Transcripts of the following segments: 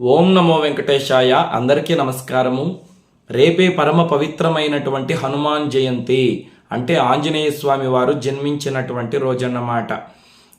ఓం నమో వెంకటేశాయ. అందరికీ నమస్కారము. రేపే పరమ పవిత్రమైనటువంటి హనుమాన్ జయంతి. అంటే ఆంజనేయ స్వామి వారు జన్మించినటువంటి రోజన్నమాట.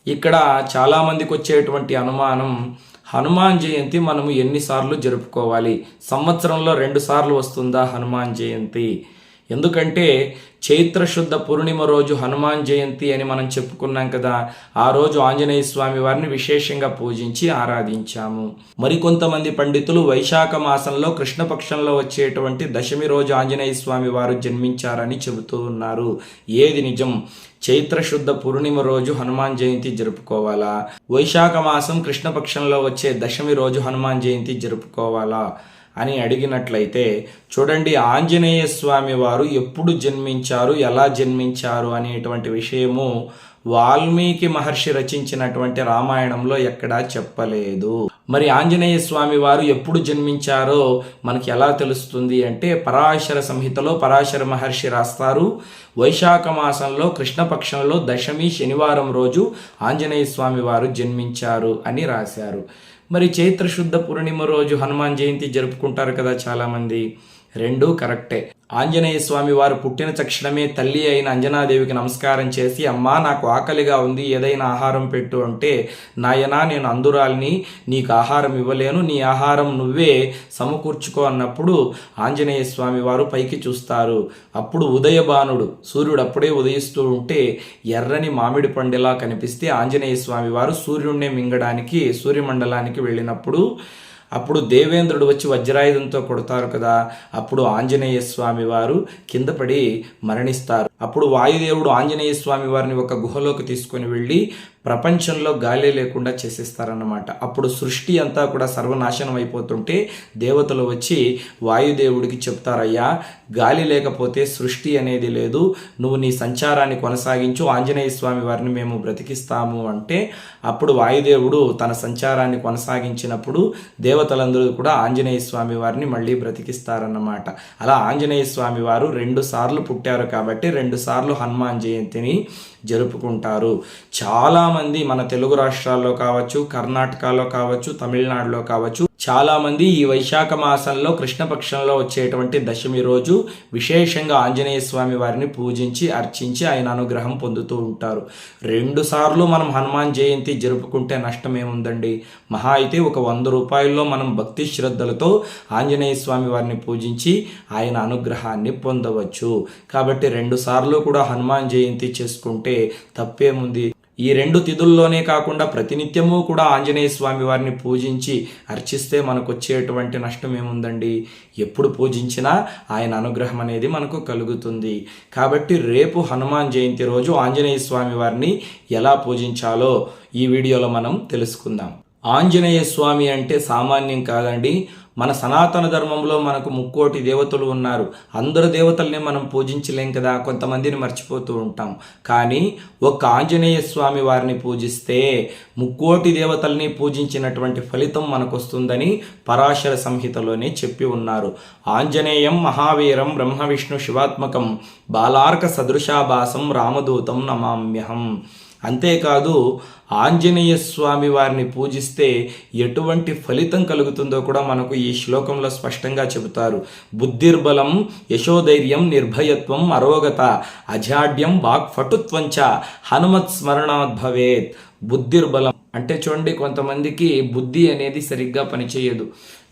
ఇక్కడ చాలామందికి వచ్చేటువంటి అనుమానం హనుమాన్ జయంతి మనము ఎన్నిసార్లు జరుపుకోవాలి? సంవత్సరంలో రెండు సార్లు వస్తుందా హనుమాన్ జయంతి? ఎందుకంటే చైత్రశుద్ధ పూర్ణిమ రోజు హనుమాన్ జయంతి అని మనం చెప్పుకున్నాం కదా. ఆ రోజు ఆంజనేయ స్వామి వారిని విశేషంగా పూజించి ఆరాధించాము. మరికొంతమంది పండితులు వైశాఖ మాసంలో కృష్ణపక్షంలో వచ్చేటువంటి దశమి రోజు ఆంజనేయ స్వామి వారు జన్మించారని చెబుతూ ఉన్నారు. ఏది నిజం? చైత్రశుద్ధ పూర్ణిమ రోజు హనుమాన్ జయంతి జరుపుకోవాలా? వైశాఖ మాసం కృష్ణపక్షంలో వచ్చే దశమి రోజు హనుమాన్ జయంతి జరుపుకోవాలా? అని అడిగినట్లయితే చూడండి ఆంజనేయ స్వామి వారు ఎప్పుడు జన్మించారు ఎలా జన్మించారు? అనేటువంటి విషయము వాల్మీకి మహర్షి రచించినటువంటి రామాయణంలో ఎక్కడా చెప్పలేదు. మరి ఆంజనేయ స్వామి వారు ఎప్పుడు జన్మించారో మనకి ఎలా తెలుస్తుంది అంటే పరాశర సంహితలో పరాశర మహర్షి రాస్తారు వైశాఖ మాసంలో కృష్ణపక్షంలో దశమి శనివారం రోజు ఆంజనేయ స్వామి వారు జన్మించారు అని రాశారు. మరి చైత్ర శుద్ధ పూర్ణిమ రోజు హనుమాన్ జయంతి జరుపుకుంటారు కదా చాలామంది. రెండూ కరెక్టే. ఆంజనేయ స్వామి వారు పుట్టిన తక్షణమే తల్లి అయిన అంజనాదేవికి నమస్కారం చేసి అమ్మా నాకు ఆకలిగా ఉంది ఏదైనా ఆహారం పెట్టు అంటే నాయనా నేను అందురాల్ని నీకు ఆహారం ఇవ్వలేను నీ ఆహారం నువ్వే సమకూర్చుకో అన్నప్పుడు ఆంజనేయ స్వామి వారు పైకి చూస్తారు. అప్పుడు ఉదయబానుడు సూర్యుడు అప్పుడే ఉదయిస్తూ ఉంటే ఎర్రని మామిడి పండులా కనిపిస్తే ఆంజనేయ స్వామి వారు సూర్యుడినే మింగడానికి సూర్యమండలానికి వెళ్ళినప్పుడు అప్పుడు దేవేంద్రుడు వచ్చి వజ్రాయుధంతో కొడతారు కదా అప్పుడు ఆంజనేయ స్వామి వారు కింద పడి మరణిస్తారు. అప్పుడు వాయుదేవుడు ఆంజనేయ స్వామి వారిని ఒక గుహలోకి తీసుకొని వెళ్ళి ప్రపంచంలో గాలి లేకుండా చేసేస్తారన్నమాట. అప్పుడు సృష్టి అంతా కూడా సర్వనాశనం అయిపోతుంటే దేవతలు వచ్చి వాయుదేవుడికి చెప్తారయ్యా గాలి లేకపోతే సృష్టి అనేది లేదు నువ్వు నీ సంచారాన్ని కొనసాగించు ఆంజనేయ స్వామి వారిని మేము బ్రతికిస్తాము అంటే అప్పుడు వాయుదేవుడు తన సంచారాన్ని కొనసాగించినప్పుడు దేవతలందరూ కూడా ఆంజనేయ స్వామి వారిని మళ్ళీ బ్రతికిస్తారన్నమాట. అలా ఆంజనేయ స్వామి వారు రెండు సార్లు పుట్టారు కాబట్టి రెండు సార్లు హనుమాన్ జయంతిని జరుపుకుంటారు. చాలామంది మన తెలుగు రాష్ట్రాల్లో కావచ్చు కర్ణాటకలో కావచ్చు తమిళనాడులో కావచ్చు చాలామంది ఈ వైశాఖ మాసంలో కృష్ణపక్షంలో వచ్చేటువంటి దశమి రోజు విశేషంగా ఆంజనేయ స్వామి వారిని పూజించి అర్చించి ఆయన అనుగ్రహం పొందుతూ ఉంటారు. రెండు సార్లు మనం హనుమాన్ జయంతి జరుపుకుంటే నష్టం ఏముందండి మహా అయితే ఒక వంద రూపాయల్లో మనం భక్తి శ్రద్ధలతో ఆంజనేయ స్వామి వారిని పూజించి ఆయన అనుగ్రహాన్ని పొందవచ్చు. కాబట్టి రెండు సార్లు కూడా హనుమాన్ జయంతి చేసుకుంటే తప్పేముంది? ఈ రెండు తిథుల్లోనే కాకుండా ప్రతినిత్యము కూడా ఆంజనేయ స్వామి వారిని పూజించి అర్చిస్తే మనకు వచ్చేటువంటి నష్టం ఏముందండి ఎప్పుడు పూజించినా ఆయన అనుగ్రహం అనేది మనకు కలుగుతుంది. కాబట్టి రేపు హనుమాన్ జయంతి రోజు ఆంజనేయ స్వామి వారిని ఎలా పూజించాలో ఈ వీడియోలో మనం తెలుసుకుందాం. ఆంజనేయ స్వామి అంటే సామాన్యం కాదండి మన సనాతన ధర్మంలో మనకు ముక్కోటి దేవతలు ఉన్నారు. అందరు దేవతల్ని మనం పూజించలేం కదా? కొంతమందిని మర్చిపోతూ ఉంటాం. కానీ ఒక ఆంజనేయ స్వామి వారిని పూజిస్తే ముక్కోటి దేవతల్ని పూజించినటువంటి ఫలితం మనకు వస్తుందని పరాశర సంహితలోనే చెప్పి ఉన్నారు. ఆంజనేయం మహావీరం బ్రహ్మ విష్ణు శివాత్మకం బాలార్క సదృశాభాసం రామదూతం నమామ్యహం. అంతేకాదు ఆంజనేయ స్వామి వారిని పూజిస్తే ఎటువంటి ఫలితం కలుగుతుందో కూడా మనకు ఈ శ్లోకంలో స్పష్టంగా చెబుతారు. బుద్ధిర్బలం యశోధైర్యం నిర్భయత్వం అరోగత అజాడ్యం వాక్ఫటుత్వంచ హనుమత్ స్మరణాద్భవేత్ బుద్ధిర్బలం అంటే చూడండి కొంతమందికి బుద్ధి అనేది సరిగ్గా పనిచేయదు.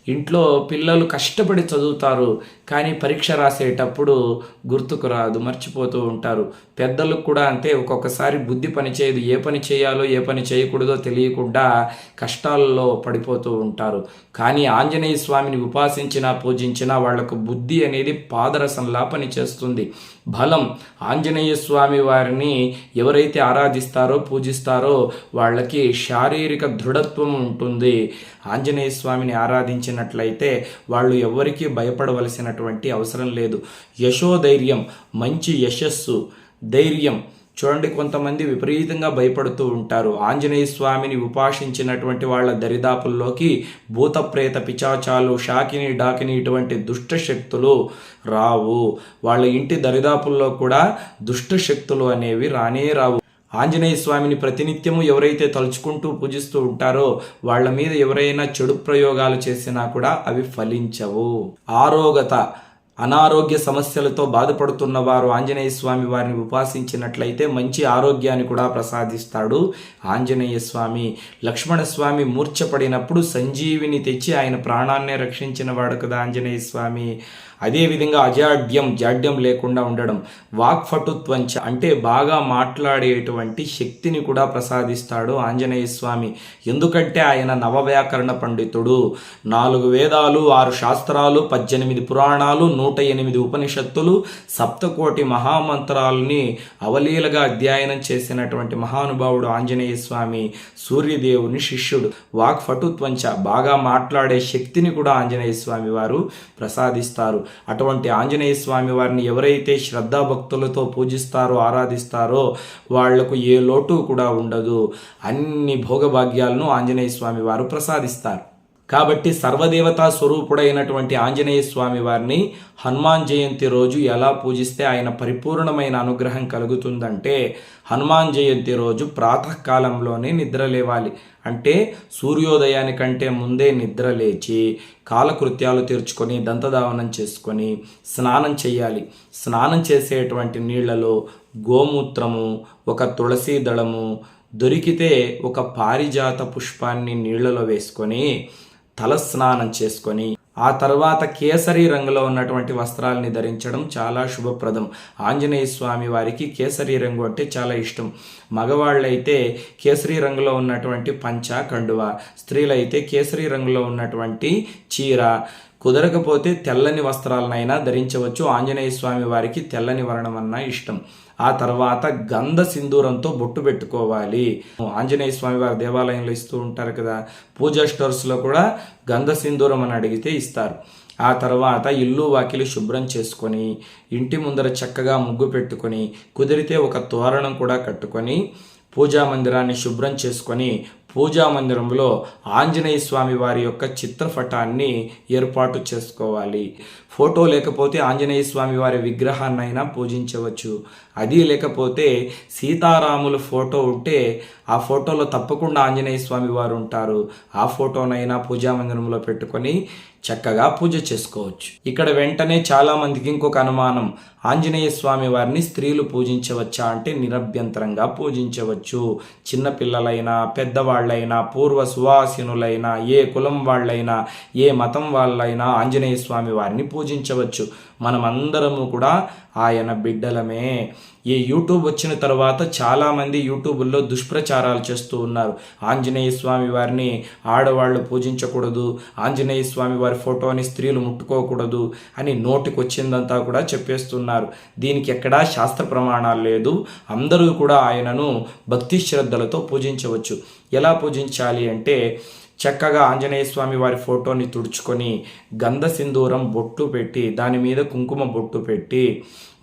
ఇంట్లో పిల్లలు కష్టపడి చదువుతారు కానీ పరీక్ష రాసేటప్పుడు గుర్తుకు రాదు మర్చిపోతూ ఉంటారు. పెద్దలకు కూడా అంతే ఒక్కొక్కసారి బుద్ధి పని చేయదు. ఏ పని చేయాలో ఏ పని చేయకూడదో తెలియకుండా కష్టాల్లో పడిపోతూ ఉంటారు. కానీ ఆంజనేయ స్వామిని ఉపాసించినా పూజించినా వాళ్ళకు బుద్ధి అనేది పాదరసంలా పనిచేస్తుంది. బలం ఆంజనేయ స్వామి వారిని ఎవరైతే ఆరాధిస్తారో పూజిస్తారో వాళ్ళకి శారీరక దృఢత్వం ఉంటుంది. ఆంజనేయ స్వామిని ఆరాధించిన ఆరాధించినట్లయితే వాళ్ళు ఎవరికీ భయపడవలసినటువంటి అవసరం లేదు. యశోధైర్యం మంచి యశస్సు ధైర్యం. చూడండి కొంతమంది విపరీతంగా భయపడుతూ ఉంటారు. ఆంజనేయ స్వామిని ఉపాసించినటువంటి వాళ్ళ దరిదాపుల్లోకి భూత ప్రేత పిచాచాలు షాకిని డాకిని ఇటువంటి దుష్ట శక్తులు రావు. వాళ్ళ ఇంటి దరిదాపుల్లో కూడా దుష్ట శక్తులు అనేవి రానే రావు. ఆంజనేయ స్వామిని ప్రతినిత్యము ఎవరైతే తలుచుకుంటూ పూజిస్తూ ఉంటారో వాళ్ళ మీద ఎవరైనా చెడు ప్రయోగాలు చేసినా కూడా అవి ఫలించవు. ఆరోగత అనారోగ్య సమస్యలతో బాధపడుతున్న వారు ఆంజనేయ స్వామి వారిని ఉపాసించినట్లయితే మంచి ఆరోగ్యాన్ని కూడా ప్రసాదిస్తాడు ఆంజనేయ స్వామి. లక్ష్మణ స్వామి మూర్ఛపడినప్పుడు సంజీవిని తెచ్చి ఆయన ప్రాణాన్నే రక్షించిన వాడు కదా ఆంజనేయ స్వామి. అదేవిధంగా అజాడ్యం జాడ్యం లేకుండా ఉండడం వాక్ఫటుత్వంచ అంటే బాగా మాట్లాడేటువంటి శక్తిని కూడా ప్రసాదిస్తాడు ఆంజనేయ స్వామి. ఎందుకంటే ఆయన నవవ్యాకరణ పండితుడు. నాలుగు వేదాలు ఆరు శాస్త్రాలు పద్దెనిమిది పురాణాలు నూట ఎనిమిది ఉపనిషత్తులు సప్తకోటి మహామంత్రాలని అవలీలగా అధ్యయనం చేసినటువంటి మహానుభావుడు ఆంజనేయ స్వామి సూర్యదేవుని శిష్యుడు. వాక్ఫటుత్వంచ బాగా మాట్లాడే శక్తిని కూడా ఆంజనేయ స్వామి వారు ప్రసాదిస్తారు. అటువంటి ఆంజనేయ స్వామి వారిని ఎవరైతే శ్రద్ధాభక్తులతో పూజిస్తారో ఆరాధిస్తారో వాళ్ళకు ఏ లోటు కూడా ఉండదు. అన్ని భోగభాగ్యాలను ఆంజనేయ స్వామి వారు ప్రసాదిస్తారు. కాబట్టి సర్వదేవతా స్వరూపుడైనటువంటి ఆంజనేయ స్వామి వారిని హనుమాన్ జయంతి రోజు ఎలా పూజిస్తే ఆయన పరిపూర్ణమైన అనుగ్రహం కలుగుతుందంటే హనుమాన్ జయంతి రోజు ప్రాతకాలంలోనే నిద్ర లేవాలి. అంటే సూర్యోదయానికంటే ముందే నిద్ర లేచి కాలకృత్యాలు తీర్చుకొని దంతదావనం చేసుకొని స్నానం చేయాలి. స్నానం చేసేటువంటి నీళ్ళలో గోమూత్రము ఒక తులసి దళము దొరికితే ఒక పారిజాత పుష్పాన్ని నీళ్ళలో వేసుకొని తలస్నానం చేసుకొని ఆ తర్వాత కేసరి రంగులో ఉన్నటువంటి వస్త్రాలని ధరించడం చాలా శుభప్రదం. ఆంజనేయ స్వామి వారికి కేసరి రంగు అంటే చాలా ఇష్టం. మగవాళ్ళైతే కేసరి రంగులో ఉన్నటువంటి పంచ కండువ. స్త్రీలైతే కేసరి రంగులో ఉన్నటువంటి చీర. కుదరకపోతే తెల్లని వస్త్రాలనైనా ధరించవచ్చు. ఆంజనేయ స్వామి వారికి తెల్లని వర్ణం అన్నా ఇష్టం. ఆ తర్వాత గంధ సింధూరంతో బొట్టు పెట్టుకోవాలి. ఆంజనేయ స్వామి వారి దేవాలయంలో ఇస్తూ ఉంటారు కదా పూజా స్టోర్స్లో కూడా గంధ సింధూరం అని అడిగితే ఇస్తారు. ఆ తర్వాత ఇల్లు వాకిలి శుభ్రం చేసుకొని ఇంటి ముందర చక్కగా ముగ్గు పెట్టుకొని కుదిరితే ఒక తోరణం కూడా కట్టుకొని పూజా మందిరాన్ని శుభ్రం చేసుకొని పూజా మందిరంలో ఆంజనేయ స్వామి వారి యొక్క చిత్రపటాన్ని ఏర్పాటు చేసుకోవాలి. ఫోటో లేకపోతే ఆంజనేయ స్వామి వారి విగ్రహాన్నైనా పూజించవచ్చు. అది లేకపోతే సీతారాముల ఫోటో ఉంటే ఆ ఫోటోలో తప్పకుండా ఆంజనేయ స్వామి వారు ఉంటారు. ఆ ఫోటోనైనా పూజా మందిరంలో పెట్టుకొని చక్కగా పూజ చేసుకోవచ్చు. ఇక్కడ వెంటనే చాలామందికి ఇంకొక అనుమానం. ఆంజనేయ స్వామి వారిని స్త్రీలు పూజించవచ్చా అంటే నిరభ్యంతరంగా పూజించవచ్చు. చిన్నపిల్లలైనా పెద్దవాళ్ళు వాళ్ళైనా పూర్వ సువాసినులైనా ఏ కులం వాళ్ళైనా ఏ మతం వాళ్ళైనా ఆంజనేయ స్వామి వారిని పూజించవచ్చు. మనమందరము కూడా ఆయన బిడ్డలమే. ఈ యూట్యూబ్ వచ్చిన తర్వాత చాలామంది యూట్యూబ్లో దుష్ప్రచారాలు చేస్తూ ఉన్నారు. ఆంజనేయ స్వామి వారిని ఆడవాళ్ళు పూజించకూడదు. ఆంజనేయ స్వామి వారి ఫోటోని స్త్రీలు ముట్టుకోకూడదు అని నోటికి వచ్చిందంతా కూడా చెప్పేస్తున్నారు. దీనికి ఎక్కడా శాస్త్ర ప్రమాణాలు లేదు. అందరూ కూడా ఆయనను భక్తి శ్రద్ధలతో పూజించవచ్చు. ఎలా పూజించాలి అంటే చక్కగా ఆంజనేయ స్వామి వారి ఫోటోని తుడుచుకొని గంధ సింధూరం బొట్టు పెట్టి దాని మీద కుంకుమ బొట్టు పెట్టి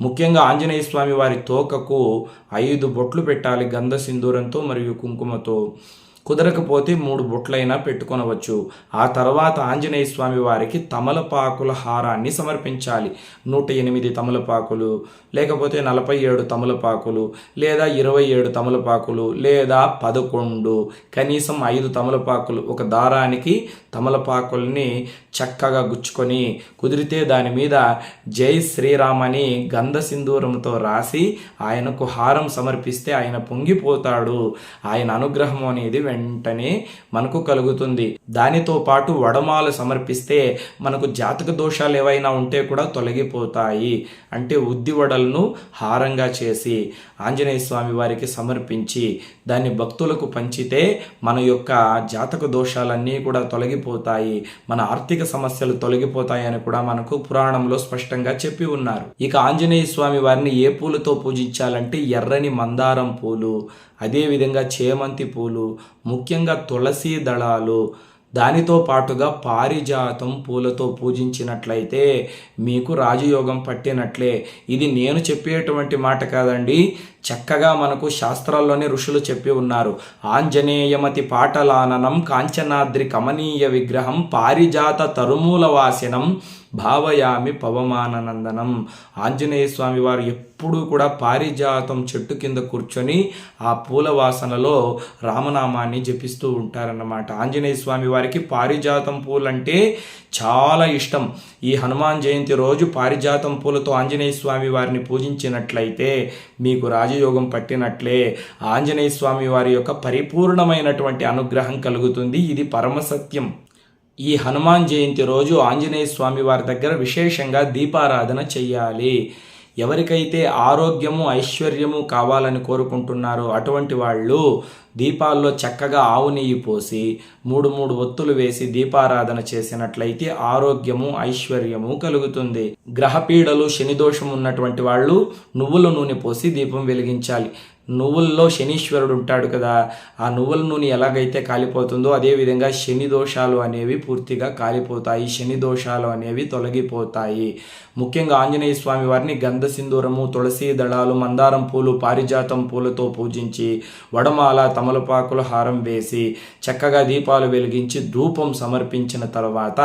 ముఖ్యంగా ఆంజనేయ స్వామి వారి తోకకు ఐదు బొట్లు పెట్టాలి గంధ సింధూరంతో మరియు కుంకుమతో. కుదరకపోతే మూడు బుట్లైనా పెట్టుకొనవచ్చు. ఆ తర్వాత ఆంజనేయ స్వామి వారికి తమలపాకుల హారాన్ని సమర్పించాలి. నూట ఎనిమిది తమలపాకులు లేకపోతే నలభై ఏడు తమలపాకులు లేదా ఇరవై ఏడు తమలపాకులు లేదా పదకొండు కనీసం ఐదు తమలపాకులు ఒక దారానికి తమలపాకుల్ని చక్కగా గుచ్చుకొని కుదిరితే దాని మీద జై శ్రీరామ్ అని గంధ సింధూరంతో రాసి ఆయనకు హారం సమర్పిస్తే ఆయన పొంగిపోతాడు. ఆయన అనుగ్రహం అనేది వెంటనే మనకు కలుగుతుంది. దానితో పాటు వడమాలు సమర్పిస్తే మనకు జాతక దోషాలు ఏవైనా ఉంటే కూడా తొలగిపోతాయి. అంటే ఉద్ది వడలను హారంగా చేసి ఆంజనేయ స్వామి వారికి సమర్పించి దాన్ని భక్తులకు పంచితే మన యొక్క జాతక దోషాలన్నీ కూడా తొలగిపోతాయి. మన ఆర్థిక సమస్యలు తొలగిపోతాయని కూడా మనకు పురాణంలో స్పష్టంగా చెప్పి ఉన్నారు. ఇక ఆంజనేయ స్వామి వారిని ఏ పూలతో పూజించాలంటే ఎర్రని మందారం పూలు అదేవిధంగా చేమంతి పూలు ముఖ్యంగా తులసి దళాలు దానితో పాటుగా పారిజాతం పూలతో పూజించినట్లయితే మీకు రాజయోగం పట్టినట్లే. ఇది నేను చెప్పేటువంటి మాట కాదండి. చక్కగా మనకు శాస్త్రాల్లోనే ఋషులు చెప్పి ఉన్నారు. ఆంజనేయమతి పాటలాననం కాంచనాద్రి కమనీయ విగ్రహం పారిజాత తరుమూల వాసినం భావయామి పవమాననందనం. ఆంజనేయ స్వామి వారు ఎప్పుడూ కూడా పారిజాతం చెట్టు కింద కూర్చొని ఆ పూల వాసనలో రామనామాన్ని జపిస్తూ ఉంటారన్నమాట. ఆంజనేయ స్వామి వారికి పారిజాతం పూలంటే చాలా ఇష్టం. ఈ హనుమాన్ జయంతి రోజు పారిజాతం పూలతో ఆంజనేయ స్వామి వారిని పూజించినట్లయితే మీకు రాజయోగం పట్టినట్లే. ఆంజనేయ స్వామి వారి యొక్క పరిపూర్ణమైనటువంటి అనుగ్రహం కలుగుతుంది. ఇది పరమసత్యం. ఈ హనుమాన్ జయంతి రోజు ఆంజనేయ స్వామి వారి దగ్గర విశేషంగా దీపారాధన చెయ్యాలి. ఎవరికైతే ఆరోగ్యము ఐశ్వర్యము కావాలని కోరుకుంటున్నారో అటువంటి వాళ్ళు దీపాల్లో చక్కగా ఆవు నెయ్యి పోసి మూడు మూడు ఒత్తులు వేసి దీపారాధన చేసినట్లయితే ఆరోగ్యము ఐశ్వర్యము కలుగుతుంది. గ్రహపీడలు శనిదోషం ఉన్నటువంటి వాళ్ళు నువ్వుల నూనె పోసి దీపం వెలిగించాలి. నువ్వుల్లో శనీశ్వరుడు ఉంటాడు కదా ఆ నువ్వుల నూనె ఎలాగైతే కాలిపోతుందో అదేవిధంగా శని దోషాలు అనేవి పూర్తిగా కాలిపోతాయి. శని దోషాలు అనేవి తొలగిపోతాయి. ముఖ్యంగా ఆంజనేయ స్వామి వారిని గంధ సింధూరము తులసి దళాలు మందారం పూలు పారిజాతం పూలతో పూజించి వడమాల తమలపాకుల హారం వేసి చక్కగా దీపాలు వెలిగించి ధూపం సమర్పించిన తర్వాత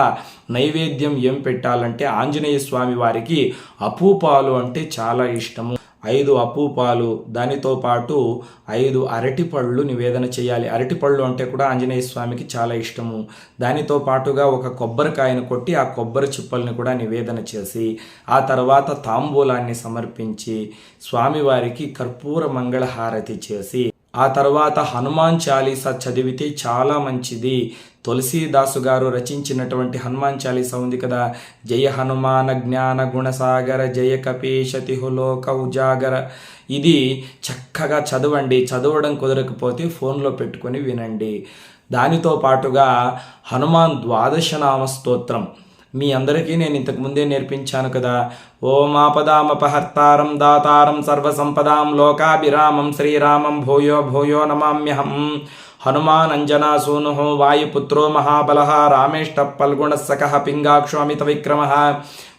నైవేద్యం ఏం పెట్టాలంటే ఆంజనేయ స్వామి వారికి అపూపాలు అంటే చాలా ఇష్టము. ఐదు అప్పుపాలు దానితో పాటు ఐదు అరటిపళ్ళు నివేదన చేయాలి. అరటిపళ్ళు అంటే కూడా ఆంజనేయ స్వామికి చాలా ఇష్టము. దానితో పాటుగా ఒక కొబ్బరికాయను కొట్టి ఆ కొబ్బరి చిప్పల్ని కూడా నివేదన చేసి ఆ తర్వాత తాంబూలాన్ని సమర్పించి స్వామివారికి కర్పూర మంగళహారతి చేసి ఆ తర్వాత హనుమాన్ చాలీసా చదివితే చాలా మంచిది. తులసీదాసు గారు రచించినటువంటి హనుమాన్ చాలీస ఉంది కదా. జయ హనుమాన జ్ఞాన గుణసాగర జయ కపీశతి లోక ఉజాగర. ఇది చక్కగా చదవండి. చదవడం కుదరకపోతే ఫోన్లో పెట్టుకొని వినండి. దానితో పాటుగా హనుమాన్ ద్వాదశనామ స్తోత్రం. మీ అందరికీ నేను ఇంతకు ముందే నేర్పించాను కదా. ఓం ఆపదామపహర్తారం దాతారం సర్వసంపదాం లోకాభిరామం శ్రీరామం భూయో భూయో నమామ్యహం. హనుమానంజనాసూను వాయుపుత్రో మహాబల. రామేష్ట పల్గుణస్సక పింగాక్షో అమిత విక్రమ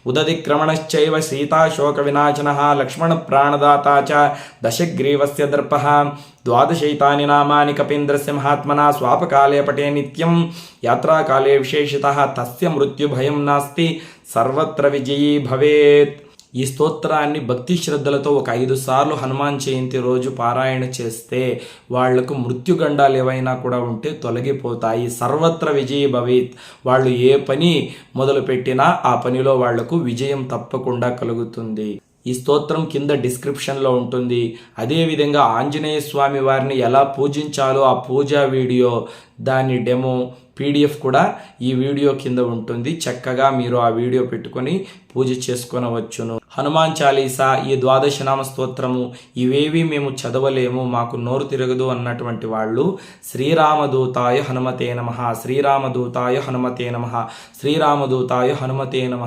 ఉదతిక్రమణశ్చైవ సీతాశోక వినాశన లక్ష్మణ ప్రాణదాత చ దశగ్రీవస్య దర్ప ద్వాదశైతాని నామాని కపీంద్రస్య మహాత్మన స్వాపకాలే పటే నిత్యం యాత్రాకాలే విశేషిత తస్య మృత్యుభయం నాస్తి సర్వత్ర విజయీ భవేత్ ఈ స్తోత్రాన్ని భక్తి శ్రద్ధలతో ఒక ఐదు సార్లు హనుమాన్ జయంతి రోజు పారాయణ చేస్తే వాళ్ళకు మృత్యుగండాలు ఏవైనా కూడా ఉంటే తొలగిపోతాయి. సర్వత్ర విజయ భవిత్. వాళ్ళు ఏ పని మొదలుపెట్టినా ఆ పనిలో వాళ్ళకు విజయం తప్పకుండా కలుగుతుంది. ఈ స్తోత్రం కింద డిస్క్రిప్షన్లో ఉంటుంది. అదేవిధంగా ఆంజనేయ స్వామి వారిని ఎలా పూజించాలో ఆ పూజా వీడియో దాని డెమో పీడిఎఫ్ కూడా ఈ వీడియో కింద ఉంటుంది. చక్కగా మీరు ఆ వీడియో పెట్టుకొని పూజ చేసుకొనవచ్చును. హనుమాన్ చాలీసా ఈ ద్వాదశనామ స్తోత్రము ఇవేవి మేము చదవలేము మాకు నోరు తిరగదు అన్నటువంటి వాళ్ళు శ్రీరామదూతాయ హనుమతే నమ శ్రీరామదూతాయ హనుమతే నమ శ్రీరామదూతాయ హనుమతే నమ.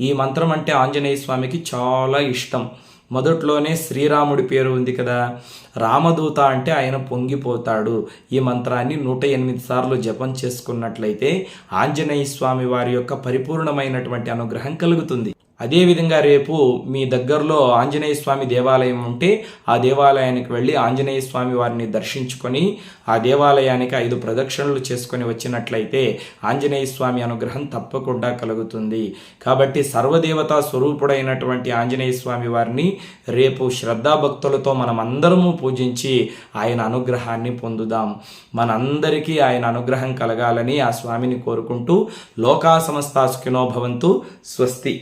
ఈ మంత్రం అంటే ఆంజనేయ స్వామికి చాలా ఇష్టం. మొదట్లోనే శ్రీరాముడి పేరు ఉంది కదా. రామదూత అంటే ఆయన పొంగిపోతాడు. ఈ మంత్రాన్ని నూట ఎనిమిది సార్లు జపం చేసుకున్నట్లయితే ఆంజనేయ స్వామి వారి యొక్క పరిపూర్ణమైనటువంటి అనుగ్రహం కలుగుతుంది. అదేవిధంగా రేపు మీ దగ్గరలో ఆంజనేయ స్వామి దేవాలయం ఉంటే ఆ దేవాలయానికి వెళ్ళి ఆంజనేయ స్వామి వారిని దర్శించుకొని ఆ దేవాలయానికి ఐదు ప్రదక్షిణలు చేసుకొని వచ్చినట్లయితే ఆంజనేయ స్వామి అనుగ్రహం తప్పకుండా కలుగుతుంది. కాబట్టి సర్వదేవతా స్వరూపుడైనటువంటి ఆంజనేయ స్వామి వారిని రేపు శ్రద్ధాభక్తులతో మనం అందరము పూజించి ఆయన అనుగ్రహాన్ని పొందుదాం. మనందరికీ ఆయన అనుగ్రహం కలగాలని ఆ స్వామిని కోరుకుంటూ లోకా సమస్తాసుకినో భవంతు స్వస్తి.